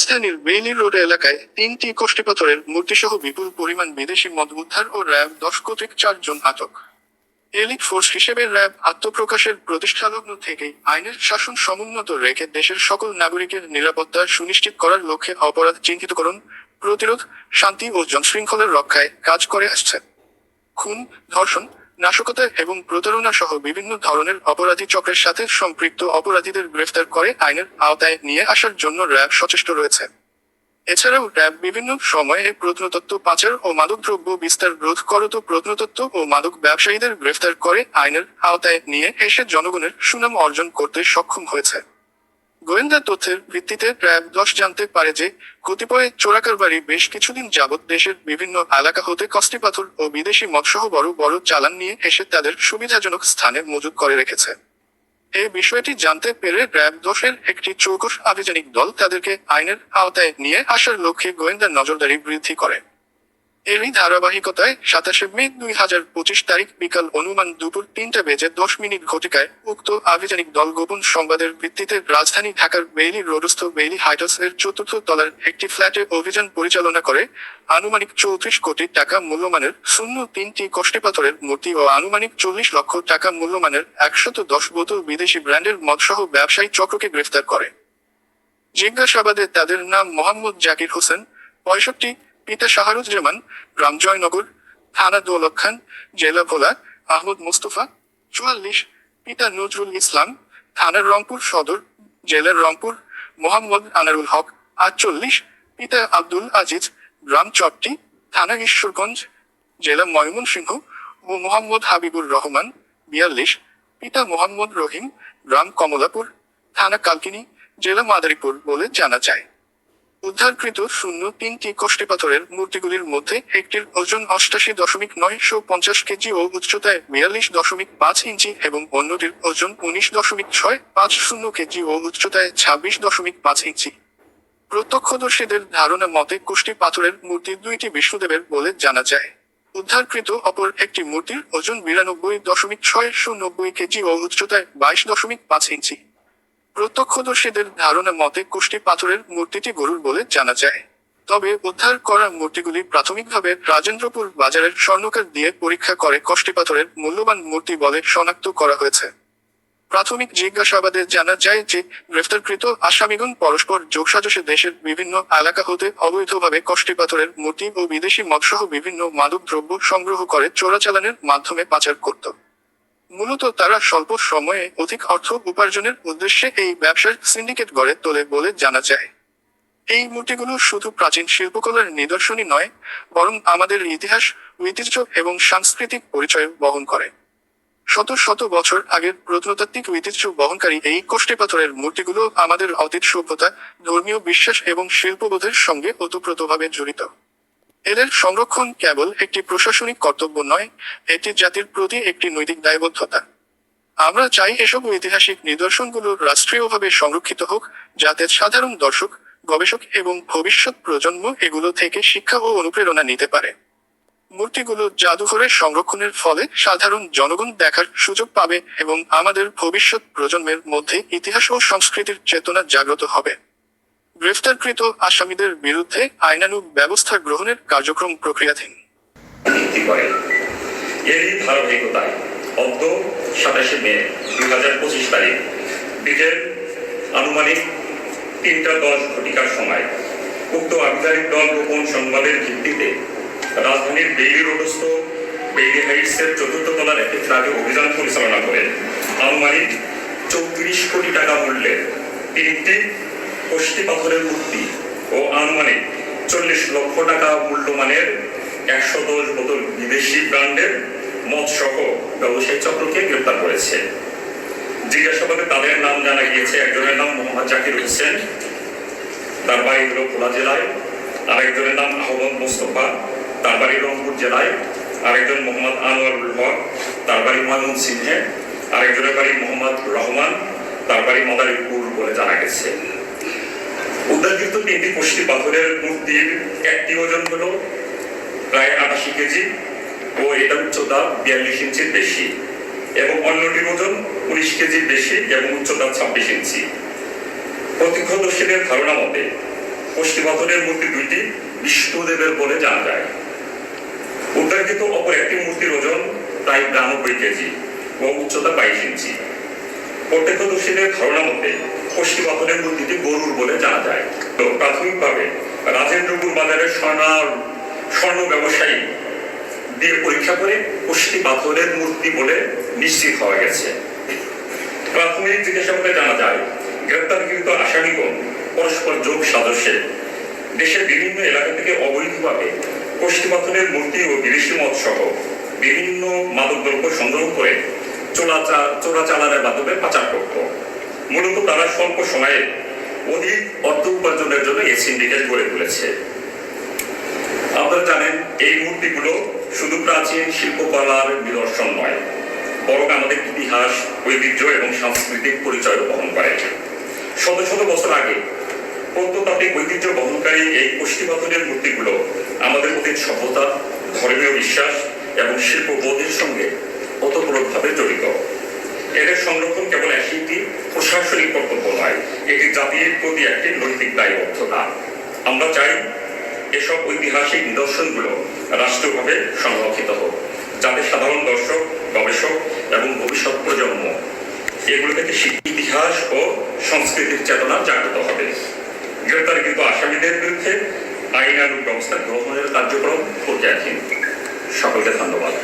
রাজধানীর Bailey road এলাকায় তিনটি কষ্টিপাথরের মূর্তিসহ বিপুল পরিমাণ বিদেশি মদ উদ্ধার ও র্যাব দশ কর্তৃক চারজন আটক। এলিট ফোর্স হিসেবে র্যাব আত্মপ্রকাশের প্রতিষ্ঠালগ্ন থেকেই আইনের শাসন সমুন্নত রেখে দেশের সকল নাগরিকের নিরাপত্তা সুনিশ্চিত করার লক্ষ্যে অপরাধ চিহ্নিতকরণ প্রতিরোধ, শান্তি ও জনশৃঙ্খলার রক্ষায় কাজ করে আসছে খুন, ধর্ষণ নাশকতা এবং প্রতারণা সহ বিভিন্ন ধরনের অপরাধী চক্রের সাথে সম্পৃক্ত অপরাধীদের গ্রেফতার করে আইনের আওতায় নিয়ে আসার জন্য র্যাব সচেষ্ট রয়েছে। এছাড়াও র্যাব বিভিন্ন সময়ে প্রত্নতত্ত্ব পাচার ও মাদকদ্রব্য বিস্তার রোধ করত প্রত্নতত্ত্ব ও মাদক ব্যবসায়ীদের গ্রেফতার করে আইনের আওতায় নিয়ে এসে জনগণের সুনাম অর্জন করতে সক্ষম হয়েছে। গোয়েন্দা তথ্যের ভিত্তিতে র্যাব দশ জানতে পারে যে কতিপয় চোরাকারবারি বেশ কিছুদিন যাবৎ দেশের বিভিন্ন এলাকা হতে কষ্টি পাথর ও বিদেশি মৎসহ বড় বড় চালান নিয়ে এসে তাদের সুবিধাজনক স্থানে মজুত করে রেখেছে। এই বিষয়টি জানতে পেরে র্যাব দশের একটি চৌকস আভিযানিক দল তাদেরকে আইনের আওতায় নিয়ে আসার লক্ষ্যে গোয়েন্দা নজরদারি বৃদ্ধি করে। এরই ধারাবাহিকতায় সাতাশে মে দুই হাজার পঁচিশ তারিখ বিকাল অনুমান দুপুর তিনটা বেজে দশ মিনিট ঘটিকায় উক্ত আভিযানিক দল গোপন সংবাদের ভিত্তিতে রাজধানী ঢাকার বেইলি রোডস্থ বেইলি হাইটস এর চতুর্থ তলার একটি ফ্ল্যাটে অভিযান পরিচালনা করে আনুমানিক চৌত্রিশ কোটি টাকা মূল্যমানের শূন্য তিনটি কষ্টিপাথরের মূর্তি ও আনুমানিক চল্লিশ লক্ষ টাকা মূল্যমানের একশত দশ বোতল বিদেশি ব্র্যান্ডের মদসহ ব্যবসায়ী চক্রকে গ্রেফতার করে। জিজ্ঞাসাবাদে তাদের নাম মোহাম্মদ জাকির হোসেন, পঁয়ষট্টি পিতা শাহরুজ্জামান গ্রাম জয়নগর থানা দৌলত খান জেলা ভোলা আহমদ মুস্তফা, চুয়াল্লিশ, পিতা নজরুল ইসলাম, থানার রংপুর সদর, জেলার রংপুর, মোহাম্মদ আনারুল হক, আটচল্লিশ, পিতা আব্দুল আজিজ, গ্রাম চট্টি থানা ঈশ্বরগঞ্জ, জেলা ময়মনসিংহ ও মোহাম্মদ হাবিবুর রহমান, বিয়াল্লিশ, পিতা মোহাম্মদ রহিম, গ্রাম কমলাপুর, থানা কালকিনি, জেলা মাদারীপুর বলে জানা যায়। উদ্ধারকৃত শূন্য তিনটি কষ্টিপাথরের মূর্তিগুলির মধ্যে একটির ওজন অষ্টাশি দশমিক নয়শো পঞ্চাশ কেজি ও উচ্চতায় বিয়াল্লিশ দশমিক পাঁচ ইঞ্চি এবং অন্যটির ওজন উনিশ দশমিক ছয় পাঁচ শূন্য কেজি ও উচ্চতায় ছাব্বিশ দশমিক পাঁচ ইঞ্চি। প্রত্যক্ষদর্শীদের ধারণা মতে কুষ্টি পাথরের মূর্তি দুইটি বিষ্ণুদেবের বলে জানা যায়। উদ্ধারকৃত অপর একটি মূর্তির ওজন বিরানব্বই দশমিক ছয় নব্বই কেজি ও উচ্চতায় বাইশ দশমিক পাঁচ ইঞ্চি। প্রত্যক্ষদর্শীদের ধারণা মতে কুষ্টি পাথরের মূর্তিটি গরুর বলে জানা যায়। তবে উদ্ধার করা মূর্তিগুলি প্রাথমিকভাবে রাজেন্দ্রপুর বাজারের স্বর্ণকার দিয়ে পরীক্ষা করে কষ্টি পাথরের মূল্যবান মূর্তি বলে শনাক্ত করা হয়েছে। প্রাথমিক জিজ্ঞাসাবাদে জানা যায় যে, গ্রেফতারকৃত আসামিগণ পরস্পর যোগসাজশে দেশের বিভিন্ন এলাকা হতে অবৈধভাবে কষ্টি পাথরের মূর্তি ও বিদেশি মদসহ বিভিন্ন মাদক দ্রব্য সংগ্রহ করে চোরাচালানের মাধ্যমে পাচার করত। মূলত তারা স্বল্প সময়ে অধিক অর্থ উপার্জনের উদ্দেশ্যে এই ব্যবসার সিন্ডিকেট গড়ে তোলে বলে জানা যায়। এই মূর্তিগুলো শুধু প্রাচীন শিল্পকলার নিদর্শনই নয়, বরং আমাদের ইতিহাস, ঐতিহ্য এবং সাংস্কৃতিক পরিচয় বহন করে। শত শত বছর আগের প্রত্নতাত্ত্বিক ঐতিহ্য বহনকারী এই কষ্টে পাথরের মূর্তিগুলো আমাদের অতীত সভ্যতা, ধর্মীয় বিশ্বাস এবং শিল্পবোধের সঙ্গে ওতপ্রোতভাবে জড়িত। এদের সংরক্ষণ কেবল একটি প্রশাসনিক কর্তব্য নয়, এটি জাতির প্রতি একটি নৈতিক দায়বদ্ধতা। আমরা চাই এসব ঐতিহাসিক নিদর্শনগুলো রাষ্ট্রীয়ভাবে সংরক্ষিত হোক, যাতে সাধারণ দর্শক, গবেষক এবং ভবিষ্যৎ প্রজন্ম এগুলো থেকে শিক্ষা ও অনুপ্রেরণা নিতে পারে। মূর্তিগুলো জাদুঘরে সংরক্ষণের ফলে সাধারণ জনগণ দেখার সুযোগ পাবে এবং আমাদের ভবিষ্যৎ প্রজন্মের মধ্যে ইতিহাস ও সংস্কৃতির চেতনা জাগ্রত হবে। গ্রেফতারকৃত আসামিদের বিরুদ্ধে আইনানুগ ব্যবস্থা গ্রহণের কার্যক্রম প্রক্রিয়াধীন। এরই ধারাবাহিকতায় অদ্য সাতাশে মে দুই হাজার পঁচিশ তারিখ আনুমানিক তিনটা দশ ঘটিকার সময় উক্ত দল গোপন সংবাদের ভিত্তিতে রাজধানীর বেইলি রোডস্থ বেইলি হাইটসের চতুর্থ তলার একটি ফ্ল্যাটে অভিযান পরিচালনা করে আনুমানিক চৌত্রিশ কোটি টাকা মূল্যের তিনটি কষ্টি পাথরের মূর্তি ও আনুমানিক চল্লিশ লক্ষ টাকা মূল্যমানের একশো দশ বোতল বিদেশি ব্র্যান্ডের মদ সহ ব্যবসায়ী চক্রকে গ্রেপ্তার করেছে। জিজ্ঞাসাবাদে তাদের নাম জানা গিয়েছে। একজনের নাম মোহাম্মদ জাকির হোসেন। তার বাড়ি হলো খোলা জেলায়। আরেকজনের নাম আহমদ মোস্তফা। তার বাড়ি রংপুর জেলায়। আরেকজন মোহাম্মদ আনোয়ারুল হক। তার বাড়ি ময়মন সিংহে। আরেকজনের বাড়ি মোহাম্মদ রহমান। তার বাড়ি মদারীপুর বলে জানা গেছে। উদ্ধারকৃত তিনটি পুষ্টি পাথরের মূর্তির একটি ওজন হলো প্রায় আটাশি কেজি ও এটার উচ্চতা বিয়াল্লিশ ইঞ্চির বেশি এবং অন্যটির ওজন উনিশ কেজির বেশি এবং উচ্চতা ছাব্বিশ ইঞ্চি। প্রত্যক্ষদর্শীদের ধারণা মতে পশ্চিমাতনের মূর্তি দুইটি বিষ্ণুদেবের বলে জানা যায়। উদ্ধারকৃত অপর একটি মূর্তির ওজন প্রায় বিরানব্বই কেজি ও উচ্চতা বাইশ ইঞ্চি। প্রত্যক্ষদর্শীদের ধারণা মতে পশ্চিমাতনের মূর্তিটি গরুর বলে জানা যায়। তো প্রাথমিকভাবে রাজেন্দ্রপুর বাজারের স্বর্ণ স্বর্ণ ব্যবসায়ী দিয়ে পরীক্ষা করে পুষ্টি পাথরের মূর্তি বলে নিশ্চিত হওয়া গেছে। প্রাথমিক জানা যায় আসামিগণ পরস্পর যোগ সাদস্যে দেশের বিভিন্ন এলাকা থেকে অবৈধভাবে পুষ্টি পাথরের মূর্তি ও বিদেশি মদ সহ বিভিন্ন মাদকদ্রব্য সংগ্রহ করে চোরাচালানের মাধ্যমে পাচার করত। মূলত তারা স্বল্প সময়ে অধিক অর্থ উপার্জনের জন্য এই সিন্ডিকেট গড়ে তুলেছে। আপনারা জানেন, এই মূর্তিগুলো শুধু প্রাচীন শিল্পকলার নিদর্শন নয়, বরং আমাদের ইতিহাস, ঐতিহ্য এবং সাংস্কৃতিক পরিচয় বহন করে। শত শত বছর আগে প্রত্নতাত্ত্বিক ঐতিহ্য বহনকারী এই পুষ্টিপাথরের মূর্তিগুলো আমাদের অতীত সভ্যতা, ধর্মীয় বিশ্বাস এবং শিল্পবোধের সঙ্গে ওতপ্রোতভাবে জড়িত। এদের সংরক্ষণ কেবল একটি প্রশাসনিক কর্তব্য নয়, এটি জাতির প্রতি একটি নৈতিক দায়বদ্ধতা আমরা চাই এসব ঐতিহাসিক নিদর্শনগুলো রাষ্ট্রীয়ভাবে সংরক্ষিত হোক, যাতে সাধারণ দর্শক, গবেষক এবং ভবিষ্যৎ প্রজন্ম এগুলো থেকে ইতিহাস ও সংস্কৃতির চেতনা জাগ্রত হবে। গ্রেপ্তারকৃত আসামিদের বিরুদ্ধে আইন আইনানুগ ব্যবস্থা গ্রহণের কার্যক্রম প্রক্রিয়াধীন সকলকে ধন্যবাদ।